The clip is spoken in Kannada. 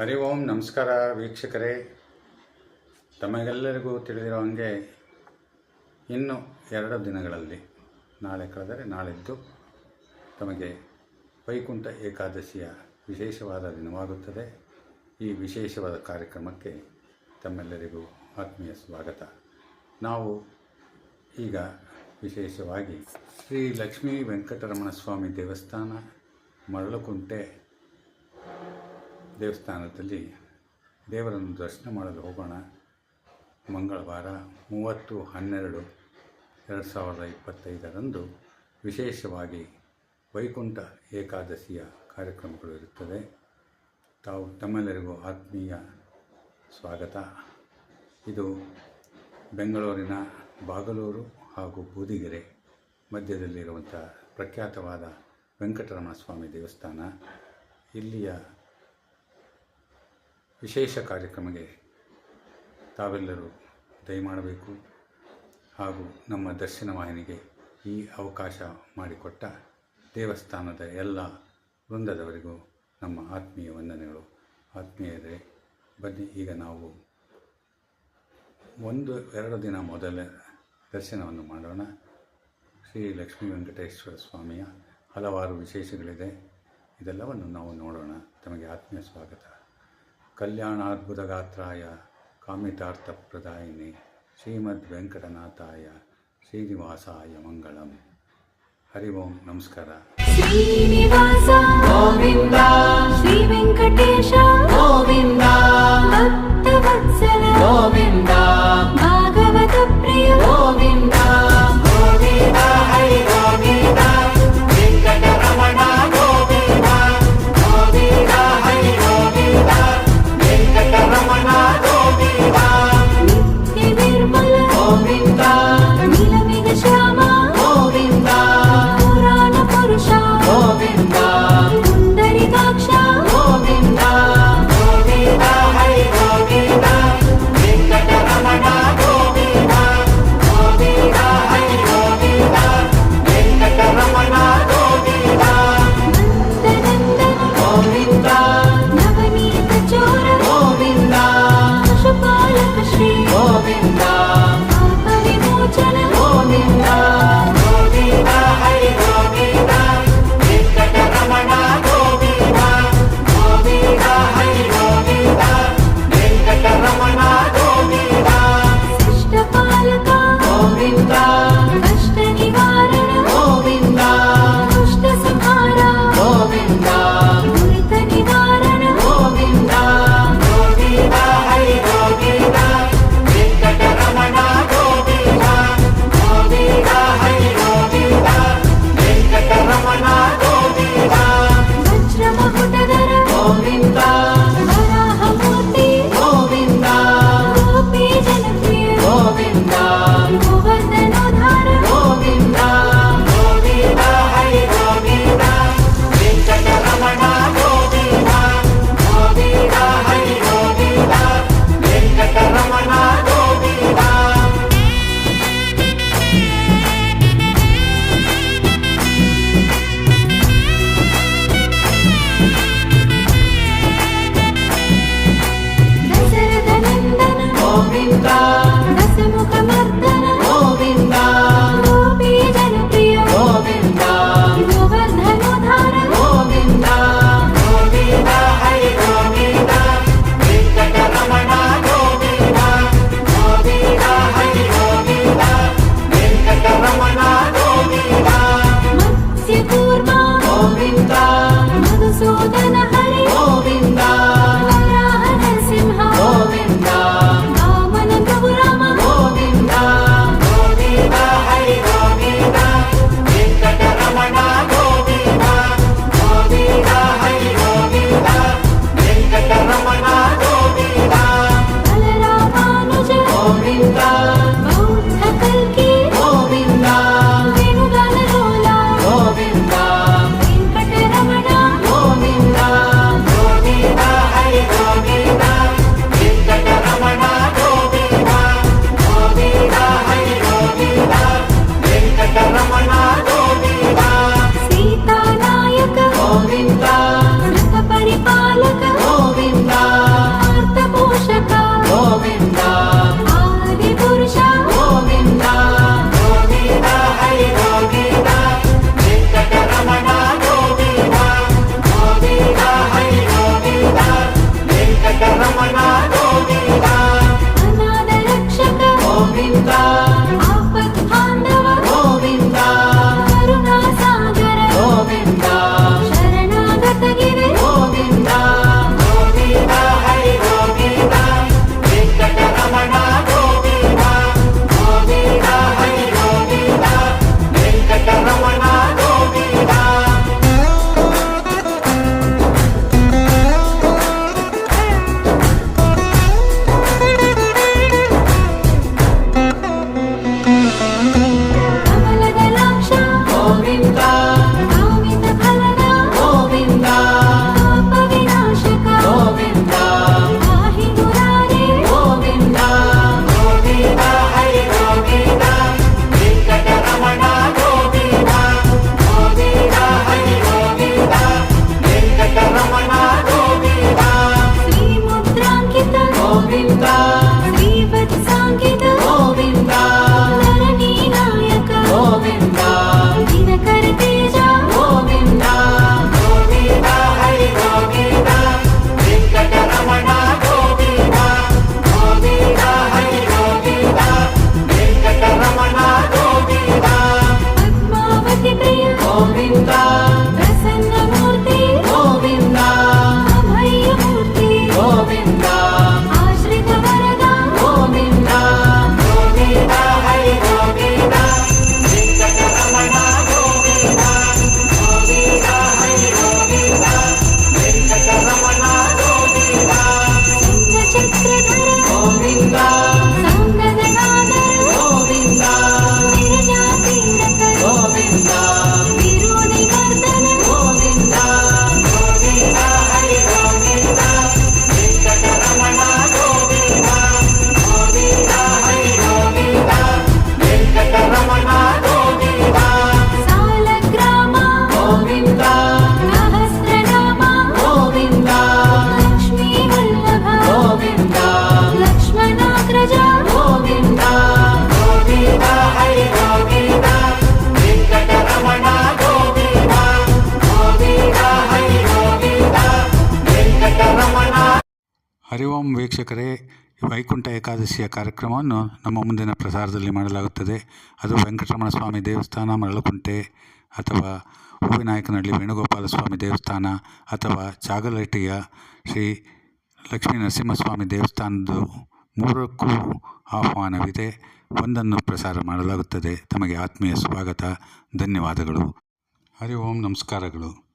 ಹರಿ ಓಂ ನಮಸ್ಕಾರ ವೀಕ್ಷಕರೇ. ತಮಗೆಲ್ಲರಿಗೂ ತಿಳಿದಿರೋ ಹಾಗೆ ಇನ್ನು ಎರಡು ದಿನಗಳಲ್ಲಿ ನಾಳೆ ಕಳೆದರೆ ನಾಳಿದ್ದು ತಮಗೆ ವೈಕುಂಠ ಏಕಾದಶಿಯ ವಿಶೇಷವಾದ ದಿನವಾಗುತ್ತದೆ. ಈ ವಿಶೇಷವಾದ ಕಾರ್ಯಕ್ರಮಕ್ಕೆ ತಮ್ಮೆಲ್ಲರಿಗೂ ಆತ್ಮೀಯ ಸ್ವಾಗತ. ನಾವು ಈಗ ವಿಶೇಷವಾಗಿ ಶ್ರೀ ಲಕ್ಷ್ಮೀ ವೆಂಕಟರಮಣ ಸ್ವಾಮಿ ದೇವಸ್ಥಾನ, ಮರಳುಕುಂಟೆ ದೇವಸ್ಥಾನದಲ್ಲಿ ದೇವರನ್ನು ದರ್ಶನ ಮಾಡಲು ಹೋಗೋಣ. ಮಂಗಳವಾರ ಮೂವತ್ತು ಹನ್ನೆರಡು ಎರಡು ಸಾವಿರದ ಇಪ್ಪತ್ತೈದರಂದು ವಿಶೇಷವಾಗಿ ವೈಕುಂಠ ಏಕಾದಶಿಯ ಕಾರ್ಯಕ್ರಮಗಳು ಇರುತ್ತದೆ ತಾವು ತಮ್ಮೆಲ್ಲರಿಗೂ ಆತ್ಮೀಯ ಸ್ವಾಗತ. ಇದು ಬೆಂಗಳೂರಿನ ಬಾಗಲೂರು ಹಾಗೂ ಬೂದಿಗೆರೆ ಮಧ್ಯದಲ್ಲಿರುವಂಥ ಪ್ರಖ್ಯಾತವಾದ ವೆಂಕಟರಮಣ ಸ್ವಾಮಿ ದೇವಸ್ಥಾನ. ಇಲ್ಲಿಯ ವಿಶೇಷ ಕಾರ್ಯಕ್ರಮಕ್ಕೆ ತಾವೆಲ್ಲರೂ ದಯಮಾಡಬೇಕು ಹಾಗೂ ನಮ್ಮ ದರ್ಶನ ವಾಹಿನಿಗೆ ಈ ಅವಕಾಶ ಮಾಡಿಕೊಟ್ಟ ದೇವಸ್ಥಾನದ ಎಲ್ಲ ವೃಂದದವರಿಗೂ ನಮ್ಮ ಆತ್ಮೀಯ ವಂದನೆಗಳು. ಆತ್ಮೀಯರೇ, ಬನ್ನಿ, ಈಗ ನಾವು ಒಂದು, ಎರಡು ದಿನ ಮೊದಲ ದರ್ಶನವನ್ನು ಮಾಡೋಣ. ಶ್ರೀ ಲಕ್ಷ್ಮೀ ವೆಂಕಟೇಶ್ವರ ಸ್ವಾಮಿಯ ಹಲವಾರು ವಿಶೇಷಗಳಿದೆ. ಇದೆಲ್ಲವನ್ನು ನಾವು ನೋಡೋಣ. ತಮಗೆ ಆತ್ಮೀಯ ಸ್ವಾಗತ. கல்யாணாத்புதகாத்ராய காமிதார்த்த பிரதாயினி ஸ்ரீமத் வெங்கடநாத்தாய ஸ்ரீனிவாசாய மங்களம். ஹரி ஓம் நமஸ்கார. ஸ்ரீ வெங்கடேஷ கோவிந்தா. ಹರಿ ಓಂ ವೀಕ್ಷಕರೇ ವೈಕುಂಠ ಏಕಾದಶಿಯ ಕಾರ್ಯಕ್ರಮವನ್ನು ನಮ್ಮ ಮುಂದಿನ ಪ್ರಸಾರದಲ್ಲಿ ಮಾಡಲಾಗುತ್ತದೆ. ಅದು ವೆಂಕಟರಮಣ ಸ್ವಾಮಿ ದೇವಸ್ಥಾನ, ಮರಳುಕುಂಟೆ ಅಥವಾ ಹೂವಿನಾಯಕನಹಳ್ಳಿ ವೇಣುಗೋಪಾಲ ಸ್ವಾಮಿ ದೇವಸ್ಥಾನ ಅಥವಾ ಚಾಗಲಟ್ಟಿಯ ಶ್ರೀ ಲಕ್ಷ್ಮೀ ನರಸಿಂಹಸ್ವಾಮಿ ದೇವಸ್ಥಾನದ್ದು ಮೂರಕ್ಕೂ ಆಹ್ವಾನವಿದೆ. ಒಂದನ್ನು ಪ್ರಸಾರ ಮಾಡಲಾಗುತ್ತದೆ. ತಮಗೆ ಆತ್ಮೀಯ ಸ್ವಾಗತ, ಧನ್ಯವಾದಗಳು. ಹರಿ ಓಂ ನಮಸ್ಕಾರಗಳು.